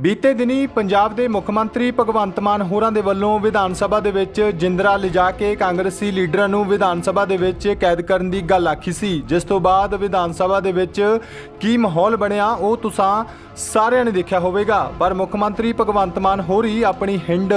ਬੀਤੇ ਦਿਨੀ ਪੰਜਾਬ ਦੇ ਮੁੱਖ ਮੰਤਰੀ ਭਗਵੰਤ ਮਾਨ ਹੋਰਾਂ ਦੇ ਵੱਲੋਂ ਵਿਧਾਨ ਸਭਾ ਦੇ ਵਿੱਚ ਜਿੰਦਰਾ ਲਿਜਾ ਕੇ ਕਾਂਗਰਸੀ ਲੀਡਰਾਂ ਨੂੰ ਵਿਧਾਨ ਸਭਾ ਦੇ ਵਿੱਚ ਕੈਦ ਕਰਨ ਦੀ ਗੱਲ ਆਖੀ ਸੀ, ਜਿਸ ਤੋਂ ਬਾਅਦ ਵਿਧਾਨ ਸਭਾ ਦੇ ਵਿੱਚ ਕੀ ਮਾਹੌਲ ਬਣਿਆ ਉਹ ਤੁਸੀਂ ਸਾਰਿਆਂ ਨੇ ਦੇਖਿਆ ਹੋਵੇਗਾ। ਪਰ ਮੁੱਖ ਮੰਤਰੀ ਭਗਵੰਤ ਮਾਨ ਹੋਰੀ ਆਪਣੀ ਹਿੰਡ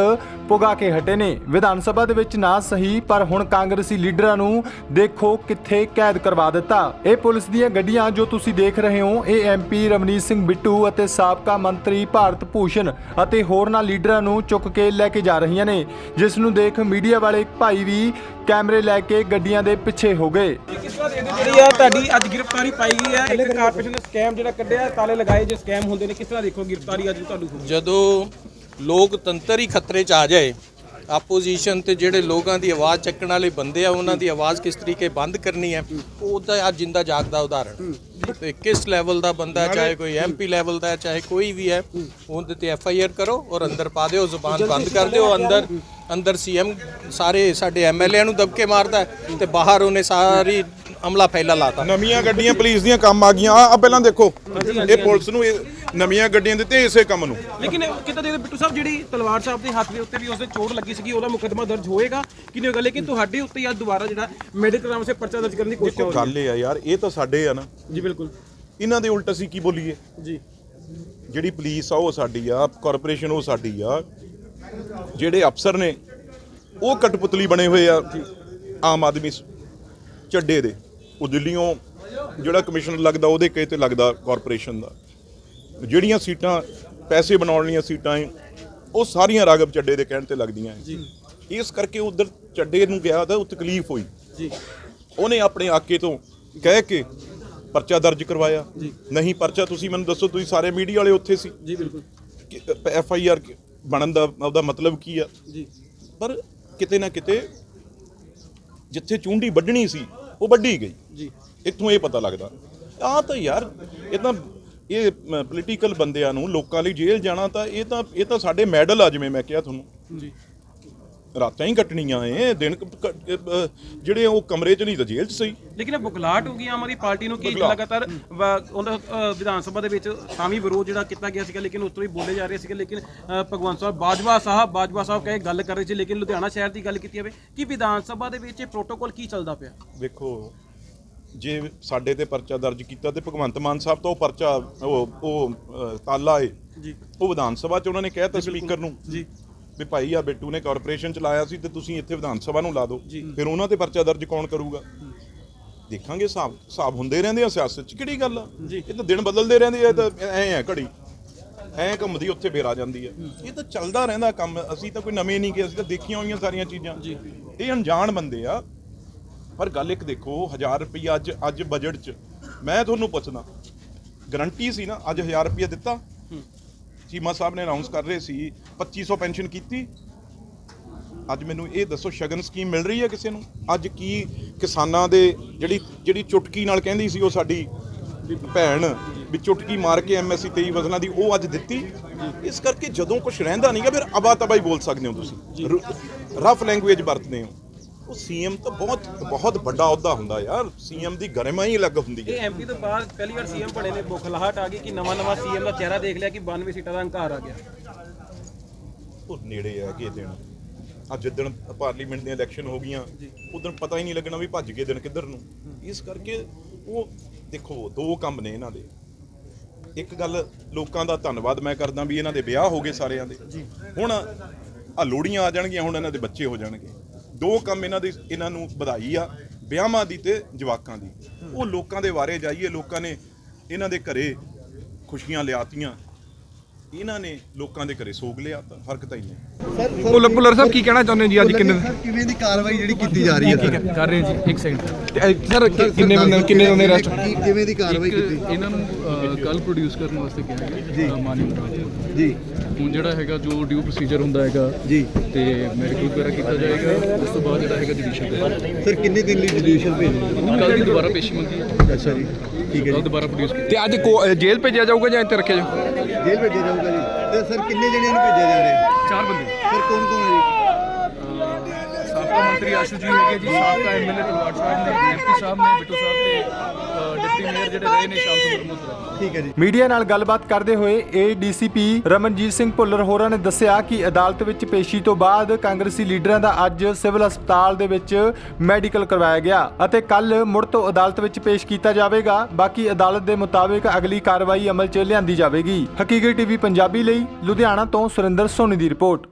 ਪੁਗਾ ਕੇ ਹਟੇ ਨੇ। ਵਿਧਾਨ ਸਭਾ ਦੇ ਵਿੱਚ ਨਾ ਸਹੀ, ਪਰ ਹੁਣ ਕਾਂਗਰਸੀ ਲੀਡਰਾਂ ਨੂੰ ਦੇਖੋ ਕਿੱਥੇ ਕੈਦ ਕਰਵਾ ਦਿੱਤਾ। ਇਹ ਪੁਲਿਸ ਦੀਆਂ ਗੱਡੀਆਂ ਜੋ ਤੁਸੀਂ ਦੇਖ ਰਹੇ ਹੋ, ਇਹ ਐਮਪੀ ਰਮਨੀਤ ਸਿੰਘ ਬਿੱਟੂ ਅਤੇ ਸਾਬਕਾ ਮੰਤਰੀ ਭਾਰਤ ਭੂਸ਼ਣ ਅਤੇ ਹੋਰਨਾਂ ਲੀਡਰਾਂ ਨੂੰ ਚੁੱਕ ਕੇ ਲੈ ਕੇ ਜਾ ਰਹੀਆਂ ਨੇ ਜਿਸ ਨੂੰ ਦੇਖ ਮੀਡੀਆ ਵਾਲੇ ਭਾਈ ਵੀ ਕੈਮਰੇ ਲੈ ਕੇ ਗੱਡੀਆਂ ਦੇ ਪਿੱਛੇ ਹੋ ਗਏ। ਕਿਸ ਤਰ੍ਹਾਂ ਦੇਖਦੇ ਜਿਹੜੀ ਆ ਤੁਹਾਡੀ ਅੱਜ ਗ੍ਰਿਫਤਾਰੀ ਪਾਈ ਗਈ ਹੈ ਇੱਕ ਕਾਰਪੋਰੇਸ਼ਨ ਨੇ ਸਕੈਮ ਜਿਹੜਾ ਕੱਢਿਆ ਤਾਲੇ ਲਗਾਏ ਜੇ ਸਕੈਮ ਹੁੰਦੇ ਨੇ ਕਿਸ ਤਰ੍ਹਾਂ ਦੇਖੋ ਗ੍ਰਿਫਤਾਰੀ ਅੱਜ ਤੁਹਾਨੂੰ ਹੋਈ ਜਦੋਂ ਲੋਕਤੰਤਰ ਹੀ ਖਤਰੇ 'ਚ ਆ ਜਾਏ ਆਪੋਜੀਸ਼ਨ ਤੇ ਜਿਹੜੇ ਲੋਕਾਂ ਦੀ ਆਵਾਜ਼ ਚੱਕਣ ਵਾਲੇ ਬੰਦੇ ਆ ਉਹਨਾਂ ਦੀ ਆਵਾਜ਼ ਕਿਸ ਤਰੀਕੇ ਬੰਦ ਕਰਨੀ ਹੈ ਉਹ ਤਾਂ ਅੱਜ ਜਿੰਦਾ ਜਾਗਦਾ ਉਦਾਹਰਣ। ਤੇ ਕਿਸ ਲੈਵਲ ਦਾ ਬੰਦਾ ਚਾਹੇ ਕੋਈ ਐਮਪੀ ਲੈਵਲ ਦਾ ਚਾਹੇ ਕੋਈ ਵੀ ਹੈ ਉਹਦੇ ਤੇ ਐਫ ਆਈ ਆਰ ਕਰੋ ਔਰ ਅੰਦਰ ਪਾ ਦਿਓ ਜ਼ੁਬਾਨ ਬੰਦ ਕਰ ਦਿਓ ਅੰਦਰ ਅੰਦਰ ਸੀਐਮ ਸਾਰੇ ਸਾਡੇ ਐਮਐਲਏ ਨੂੰ ਦਬਕੇ ਮਾਰਦਾ ਤੇ ਬਾਹਰ ਉਹਨੇ ਸਾਰੀ ਅਮਲਾ ਫੈਲਾ ਲਾਤਾ। ਨਵੀਆਂ ਗੱਡੀਆਂ ਪੁਲਿਸ ਦੀਆਂ ਕੰਮ ਆ ਗਈਆਂ। ਆ ਪਹਿਲਾਂ ਦੇਖੋ ਇਹ ਪੁਲਿਸ ਨੂੰ ਇਹ ਨਵੀਆਂ ਗੱਡੀਆਂ ਦਿੱਤੇ ਇਸੇ ਕੰਮ ਨੂੰ। ਲੇਕਿਨ ਕਿਤਾ ਦੇ ਬਿੱਟੂ ਸਾਹਿਬ ਜਿਹੜੀ ਤਲਵਾਰ ਸਾਹਿਬ ਦੇ ਹੱਥ ਦੇ ਉੱਤੇ ਵੀ ਉਸਦੇ ਚੋਟ ਲੱਗੀ ਸੀਗੀ ਉਹਦਾ ਮੁਕੱਦਮਾ ਦਰਜ ਹੋਏਗਾ ਕਿ ਨਹੀਂ ਹੋਏਗਾ? ਲੇਕਿਨ ਤੁਹਾਡੇ ਉੱਤੇ ਅੱਜ ਦੁਬਾਰਾ ਜਿਹੜਾ ਮੈਡੀਕਲ ਨਾਮ ਸੇ ਪਰਚਾ ਦਰਜ ਕਰਨ ਦੀ ਕੋਸ਼ਿਸ਼ ਹੋ ਰਹੀ ਗੱਲ ਇਹ ਆ ਯਾਰ ਇਹ ਤਾਂ ਸਾਡੇ ਆ ਨਾ। ਹੈ ਜੀ ਬਿਲਕੁਲ। ਇਹਨਾਂ ਦੇ ਉਲਟ ਅਸੀਂ ਕੀ ਬੋਲੀਏ? ਜੀ। ਜਿਹੜੀ ਪੁਲਿਸ ਆ ਉਹ ਸਾਡੀ ਆ ਕਾਰਪੋਰੇਸ਼ਨ ਉਹ ਸਾਡੀ ਆ। ਜਿਹੜੇ ਅਫਸਰ ਨੇ ਉਹ ਕਟਪੁਤਲੀ ਬਣੇ ਹੋਏ ਆ ਆਮ ਆਦਮੀ ਚੱਡੇ ਦੇ। ਉਹ ਦਿੱਲੀੋਂ ਜਿਹੜਾ ਕਮਿਸ਼ਨਰ ਲੱਗਦਾ ਉਹਦੇ ਕਹੇ ਤੇ ਲੱਗਦਾ ਕਾਰਪੋਰੇਸ਼ਨ ਦਾ। ਜਿਹੜੀਆਂ ਸੀਟਾਂ ਪੈਸੇ ਬਣਾਉਣ ਵਾਲੀਆਂ ਸੀਟਾਂ ਏ ਉਹ ਸਾਰੀਆਂ ਰਾਗਵ ਚੱਡੇ ਦੇ ਕਹਿਣ ਤੇ ਲੱਗਦੀਆਂ ਏ। ਇਸ ਕਰਕੇ ਉਧਰ ਚੱਡੇ ਨੂੰ ਗਿਆ ਤਾਂ ਉਹ ਤਕਲੀਫ ਹੋਈ। ਜੀ। ਉਹਨੇ ਆਪਣੇ ਆਕੇ ਤੋਂ ਕਹਿ ਕੇ ਪਰਚਾ ਦਰਜ ਕਰਵਾਇਆ। ਨਹੀਂ ਪਰਚਾ ਤੁਸੀਂ ਮੈਨੂੰ ਦੱਸੋ ਤੁਸੀਂ ਸਾਰੇ ਮੀਡੀਆ ਵਾਲੇ ਉੱਥੇ ਸੀ? ਜੀ ਬਿਲਕੁਲ। ਐਫ ਆਈ ਆਰ ਬਣਨ ਦਾ ਉਹਦਾ ਮਤਲਬ ਕੀ ਆ? ਜੀ। ਪਰ ਕਿਤੇ ਨਾ ਕਿਤੇ ਜਿੱਥੇ ਚੁੰਡੀ ਵੱਢਣੀ ਸੀ ਉਹ ਵੱਢੀ ਗਈ। ਜੀ ਇੱਥੋਂ ਇਹ ਪਤਾ ਲੱਗਦਾ। ਆਹ ਤਾਂ ਯਾਰ ਇਹ ਤਾਂ ਇਹ ਪੋਲੀਟੀਕਲ ਬੰਦਿਆਂ ਨੂੰ ਲੋਕਾਂ ਲਈ ਜੇਲ੍ਹ ਜਾਣਾ ਤਾਂ ਇਹ ਤਾਂ ਇਹ ਤਾਂ ਸਾਡੇ ਮੈਡਲ ਆ ਜਿਵੇਂ ਮੈਂ ਕਿਹਾ ਤੁਹਾਨੂੰ। ਜੀ। ਰਾਤਾਂ ਹੀ ਕੱਟਣੀਆਂ ਏ ਦਿਨ ਜਿਹੜੇ ਉਹ ਕਮਰੇ 'ਚ ਨਹੀਂ ਤਾਂ ਜੇਲ੍ਹ 'ਚ ਸਹੀ। ਲੇਕਿਨ ਇਹ ਬੁਖਲਾਟ ਹੋ ਗਈ ਆਮ ਆਦਮੀ ਪਾਰਟੀ ਨੂੰ ਕਿ। ਲਗਾਤਾਰ ਅ, ਵਿਧਾਨ ਸਭਾ ਦੇ ਵਿੱਚ ਤਾਂ ਵੀ ਵਿਰੋਧ ਜਿਹੜਾ ਕੀਤਾ ਗਿਆ ਸੀਗਾ ਲੇਕਿਨ ਉਸ ਤੋਂ ਵੀ ਬੋਲੇ ਜਾ ਰਹੇ ਸੀਗੇ ਲੇਕਿਨ ਭਗਵੰਤ ਸਾਹਿਬ ਬਾਜਵਾ ਸਾਹਿਬ ਬਾਜਵਾ ਸਾਹਿਬ ਕਹੇ ਗੱਲ ਕਰ ਰਹੇ ਸੀ ਲੇਕਿਨ ਲੁਧਿਆਣਾ ਸ਼ਹਿਰ ਦੀ ਗੱਲ ਕੀਤੀ ਜਾਵੇ ਕਿ ਵਿਧਾਨ ਸਭਾ ਦੇ ਵਿੱਚ ਇਹ ਪ੍ਰੋਟੋਕਾਲ ਕੀ ਚੱਲਦਾ ਪਿਆ? ਵੇਖੋ ਜੇ ਸਾਡੇ ਤੇ ਪਰਚਾ ਦਰਜ ਕੀਤਾ ਤੇ ਭਗਵੰਤ ਮਾਨ ਸਾਹਿਬ ਤਾਂ ਉਹ ਪਰਚਾ ਉਹ ਉਹ ਤਾਲਾ ਏ। ਜੀ। ਉਹ ਵਿਧਾਨ ਸਭਾ 'ਚ ਉਹਨਾਂ ਨੇ ਕਹਿਤਾ ਸਪੀਕਰ ਨੂੰ ਜੀ। ਵੀ ਭਾਈ ਆ ਬਿੱਟੂ ਨੇ ਕਾਰਪੋਰੇਸ਼ਨ ਚਲਾਇਆ ਸੀ ਤੇ ਤੁਸੀਂ ਇੱਥੇ ਵਿਧਾਨ ਸਭਾ ਨੂੰ ਲਾ ਦਿਓ। ਫਿਰ ਉਹਨਾਂ ਤੇ ਪਰਚਾ ਦਰਜ ਕੌਣ ਕਰੂਗਾ? ਦੇਖਾਂਗੇ ਹਿਸਾਬ ਹਿਸਾਬ ਹੁੰਦੇ ਰਹਿੰਦੇ ਆ ਸਿਆਸਤ 'ਚ ਕਿਹੜੀ ਗੱਲ ਆ। ਇਹ ਤਾਂ ਦਿਨ ਬਦਲਦੇ ਰਹਿੰਦੇ ਆ ਇਹ ਤਾਂ ਐ ਆ ਘੜੀ। ਐ ਘੁੰਮਦੀ ਉੱਥੇ ਫੇਰ ਆ ਜਾਂਦੀ ਆ। ਇਹ ਤਾਂ ਚੱਲਦਾ ਰਹਿੰਦਾ ਕੰਮ। ਅਸੀਂ ਤਾਂ ਕੋਈ ਨਵੇਂ ਨਹੀਂ ਕਿ ਅਸੀਂ ਤਾਂ ਦੇਖੀਆਂ ਹੋਈਆਂ ਸਾਰੀਆਂ ਚੀਜ਼ਾਂ। ਇਹ ਅਣਜਾਣ ਬੰਦੇ ਆ। ਪਰ ਗੱਲ ਇੱਕ ਦੇਖੋ 1000 ਰੁਪਈਆ ਅੱਜ ਅੱਜ ਬਜਟ 'ਚ। ਮੈਂ ਤੁਹਾਨੂੰ ਪੁੱਛਦਾ ਗਰੰਟੀ ਸੀ ਨਾ ਅੱਜ 1000 ਰੁਪਈਆ ਦਿੱਤਾ? ਚੀਮਾ ਸਾਹਿਬ ਨੇ ਅਨਾਉਂਸ ਕਰ ਰਹੇ ਸੀ 2500 ਪੈਨਸ਼ਨ ਕੀਤੀ। ਅੱਜ ਮੈਨੂੰ ਇਹ ਦੱਸੋ ਸ਼ਗਨ ਸਕੀਮ ਮਿਲ ਰਹੀ ਹੈ ਕਿਸੇ ਨੂੰ? ਅੱਜ ਕੀ ਕਿਸਾਨਾਂ ਦੇ ਜਿਹੜੀ ਜਿਹੜੀ ਚੁਟਕੀ ਨਾਲ ਕਹਿੰਦੀ ਸੀ ਉਹ ਸਾਡੀ ਭੈਣ ਵੀ ਚੁਟਕੀ ਮਾਰ ਕੇ ਐਮਐਸਸੀ 23 ਫਸਲਾਂ ਦੀ ਉਹ ਅੱਜ ਦਿੱਤੀ। ਇਸ ਕਰਕੇ ਜਦੋਂ ਕੁਝ ਰਹਿੰਦਾ ਨਹੀਂਗਾ ਫਿਰ ਅਬਾ ਤਬਾ ਹੀ ਬੋਲ ਸਕਦੇ ਹੋ ਤੁਸੀਂ। ਰਫ ਲੈਂਗੁਏਜ ਵਰਤਦੇ ਹੋ। ਉਹ ਸੀਐਮ ਤਾਂ ਬਹੁਤ ਬਹੁਤ ਵੱਡਾ ਅਹੁਦਾ ਹੁੰਦਾ ਯਾਰ। ਸੀਐਮ ਦੀ ਗਰਿਮਾ ਹੀ ਅਲੱਗ ਹੁੰਦੀ ਹੈ। ਇਹ ਐਮਪੀ ਤੋਂ ਬਾਅਦ ਪਹਿਲੀ ਵਾਰ ਸੀਐਮ ਬਣੇ ਨੇ ਬੁਖਲਾਹਟ ਆ ਗਈ ਕਿ ਨਵਾਂ ਨਵਾਂ ਸੀਐਮ ਦਾ ਚਿਹਰਾ ਦੇਖ ਲਿਆ ਕਿ 92 ਸੀਟਾਂ ਦਾ ਹੰਕਾਰ ਆ ਗਿਆ। ਉਹ ਨੇੜੇ ਹੈ ਕਿ ਦਿਨ। ਅੱਜ ਦਿਨ ਪਾਰਲੀਮੈਂਟ ਦੀਆਂ ਇਲੈਕਸ਼ਨ ਹੋ ਗਈਆਂ ਉਦੋਂ ਪਤਾ ਹੀ ਨਹੀਂ ਲੱਗਣਾ ਵੀ ਭੱਜ ਗਏ ਦਿਨ ਕਿੱਧਰ ਨੂੰ। ਇਸ ਕਰਕੇ ਉਹ ਦੇਖੋ ਦੋ ਕੰਮ ਨੇ ਇਹਨਾਂ ਦੇ। ਇੱਕ ਗੱਲ ਲੋਕਾਂ ਦਾ ਧੰਨਵਾਦ ਮੈਂ ਕਰਦਾ ਵੀ ਇਹਨਾਂ ਦੇ ਵਿਆਹ ਹੋ ਗਏ ਸਾਰਿਆਂ ਦੇ। ਹੁਣ ਆ ਲੋੜੀਆਂ ਆ ਜਾਣਗੀਆਂ ਹੁਣ ਇਹਨਾਂ ਦੇ ਬੱਚੇ ਹੋ ਜਾਣਗੇ। ਦੋ ਕੰਮ ਇਹਨਾਂ ਦੇ ਇਹਨਾਂ ਨੂੰ ਵਧਾਈ ਆ ਵਿਆਹਾਂ ਦੀ ਤੇ ਜਵਾਕਾਂ ਦੀ। ਉਹ ਲੋਕਾਂ ਦੇ ਬਾਰੇ ਜਾਈਏ ਲੋਕਾਂ ਨੇ ਇਹਨਾਂ ਦੇ ਘਰੇ ਖੁਸ਼ੀਆਂ ਲਿਆਤੀਆਂ। ਇਹਨਾਂ ਨੇ ਲੋਕਾਂ ਦੇ ਘਰੇ ਸੋਗ ਲਿਆ ਤਾਂ ਫ਼ਰਕ ਤਾਂ ਹੀ ਨਹੀਂ ਭੁੱਲਰ ਭੁੱਲਰ ਸਾਹਿਬ ਕੀ ਕਹਿਣਾ ਚਾਹੁੰਦੇ ਹੋ ਜੀ ਅੱਜ ਕਿੰਨੇ ਸਰ ਕਿਵੇਂ ਦੀ ਕਾਰਵਾਈ ਜਿਹੜੀ ਕੀਤੀ ਜਾ ਰਹੀ ਹੈ? ਸਰ ਕਰ ਰਹੇ ਜੀ ਇੱਕ ਸੈਕਿੰਡ ਸਰ ਕਿ- ਕਿੰਨੇ ਬੰਦੇ ਕਿੰਨੇ ਬੰਦੇ ਅਰੈਸਟ ਕੀ- ਕਿਵੇਂ ਦੀ ਕਾਰਵਾਈ ਕੀਤੀ? ਇਹਨਾਂ ਨੂੰ ਕੱਲ ਪ੍ਰੋਡਿਊਸ ਕਰਨ ਵਾਸਤੇ ਕਿਹਾ ਗਿਆ ਅਦਾਲਤ ਜੀ। ਹੁਣ ਜਿਹੜਾ ਹੈਗਾ ਜੋ ਡਿਊ ਪ੍ਰੋਸੀਜਰ ਹੁੰਦਾ ਹੈਗਾ ਜੀ। ਤੇ ਮੈਡੀਕਲ ਵਗੈਰਾ ਕੀਤਾ ਜਾਏਗਾ ਉਸ ਤੋਂ ਬਾਅਦ ਜਿਹੜਾ ਹੈਗਾ ਜੁਡੀਸ਼ੀਅਲ ਸਰ ਕਿੰਨੇ ਦਿਨ ਲਈ ਜੁਡੀਸ਼ੀਅਲ ਭੇਜਣਾ ਕੱਲ ਦੀ ਦੁਬਾਰਾ ਪੇਸ਼ੀ ਮੰਗੀ ਹੈ। ਅੱਛਾ ਜੀ ਠੀਕ ਹੈ ਕੱਲ ਦੁਬਾਰਾ ਪ੍ਰੋਡਿਊਸ ਕੀਤੀ। ਤੇ ਅੱਜ ਜੇਲ੍ਹ ਭੇਜਿਆ ਜਾਊਗਾ ਜਾਂ ਇੱਥੇ ਰੱਖਿਆ ਜਾਊਗਾ ਜੀ ਜੇਲ੍ਹ ਭੇਜਿਆ ਜਾਊਗਾ ਜੀ। ਤੇ ਸਰ ਕਿੰਨੇ ਜਣਿਆਂ ਨੂੰ ਭੇਜਿਆ ਜਾ ਰਿਹਾ ਹੈ? ਚਾਰ ਬੰਦੇ। ਸਰ ਕੌਣ ਕੌਣ ਹੈ ਜੀ? ਸਾਬਕਾ ਮੰਤਰੀ ਆਸ਼ੂ ਜੀ ਹੋ ਗਏ ਜੀ ਸਾਬਕਾ ਐਮਐਲਏ ਤਲਵਾਰ ਸਾਹਿਬ ਨੇ ਐਮਪੀ ਸਾਹਿਬ ਨੇ ਬਿੱਟੂ ਸਾਹਿਬ ਤੇ ਡਿਪਟੀ ਮੇਅਰ ਜਿਹੜੇ ਰਹੇ ਨੇ ਸ਼ਾਮ ਸੁੰਦਰ ਮੁੱਤਰਾ ਠੀਕ ਹੈ ਜੀ। ਮੀਡੀਆ ਨਾਲ ਗੱਲਬਾਤ ਕਰਦੇ ਹੋਏ ਏਡੀਸੀਪੀ ਰਮਨਜੀਤ ਸਿੰਘ ਭੁੱਲਰ ਹੋਰਾਂ ਨੇ ਦੱਸਿਆ ਕਿ ਅਦਾਲਤ ਵਿੱਚ ਪੇਸ਼ੀ ਤੋਂ ਬਾਅਦ ਕਾਂਗਰਸੀ ਲੀਡਰਾਂ ਦਾ ਅੱਜ ਸਿਵਲ ਹਸਪਤਾਲ ਦੇ ਵਿੱਚ ਮੈਡੀਕਲ ਕਰਵਾਇਆ ਗਿਆ ਅਤੇ ਕੱਲ ਮੁੜ ਤੋਂ ਅਦਾਲਤ ਵਿੱਚ ਪੇਸ਼ ਕੀਤਾ ਜਾਵੇਗਾ। ਬਾਕੀ ਅਦਾਲਤ ਦੇ ਮੁਤਾਬਿਕ ਅਗਲੀ ਕਾਰਵਾਈ ਅਮਲ 'ਚ ਲਿਆਂਦੀ ਜਾਵੇਗੀ। ਹਕੀਕਤ ਟੀਵੀ ਪੰਜਾਬੀ ਲਈ ਲੁਧਿਆਣਾ ਤੋਂ ਸੁਰਿੰਦਰ ਸੋਨੀ ਦੀ ਰਿਪੋਰਟ।